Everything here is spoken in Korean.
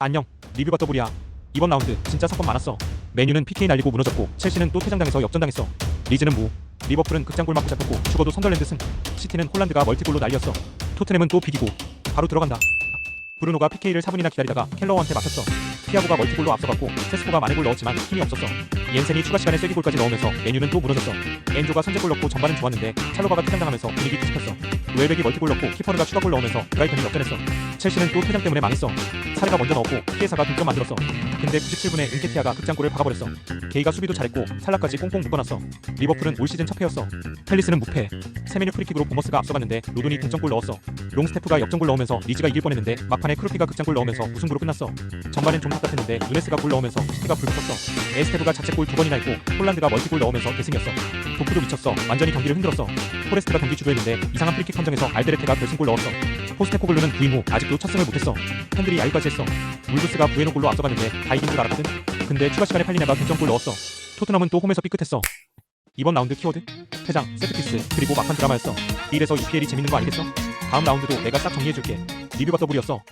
안녕 리뷰가 더블이야. 이번 라운드 진짜 사건 많았어. 메뉴는 PK 날리고 무너졌고 첼시는 또 퇴장당해서 역전당했어. 리즈는 무 리버풀은 극장골 맞고 잡혔고 죽어도 선덜랜드 승. 시티는 홀란드가 멀티골로 날렸어. 토트넘은 또 비기고 바로 들어간다. 브루노가 PK를 4분이나 기다리다가 켈러워한테 막혔어. 티아고가 멀티골로 앞서갔고 세스코가 만회골 넣었지만 힘이 없었어. 옌센이 추가 시간에 쐐기골까지 넣으면서 메뉴는 또 무너졌어. 엔조가 선제골 넣고 전반은 좋았는데 찰로가가 퇴장당하면서 분위기 뒤집혔어. 웰백이 멀티골 넣고 키퍼르가 추가골 넣으면서 브라이턴이 역전했어 첼시는 또 퇴장 때문에 망했어. 사르가 먼저 넣었고 피에사가 득점 만들었어. 근데 97분에 은케티아가 극장골을 박아버렸어. 게이가 수비도 잘했고 살라까지 꽁꽁 묶어놨어. 리버풀은 올 시즌 첫 패였어. 펠리스는 무패. 세메뉴 프리킥으로 보머스가 앞서갔는데 로돈이 동점골 넣었어. 롱스테프가 역전골 넣으면서 리즈가 이길 뻔했는데 막판에 크루피가 극장골 넣으면서 무승부로 끝났어. 전반엔 좀 답답했는데 누네스가 골 넣으면서 시티가 불 붙었어. 에스테브가 자책골 두 번이나 했고 홀란드가 멀티골 넣으면서 대승이었어. 도프도 미쳤어. 완전히 경기를 흔들었어. 포레스트가 경기 주도했는데 이상한 프리킥 판정에서 알데르테가 결승골 넣었어 포스테코글루는 부임 후 아직도 첫 승을 못했어. 팬들이 야유까지 했어. 울브스가 부에노 골로 앞서갔는데 다 이긴 줄 알았거든. 근데 추가 시간에 팔리냐가 동점골 넣었어. 토트넘은 또 홈에서 삐끗했어. 이번 라운드 키워드? 퇴장 세트피스 그리고 막판 드라마였어. 이래서 EPL이 재밌는 거 아니겠어? 다음 라운드도 내가 싹 정리해줄게. 리뷰가 더블이었어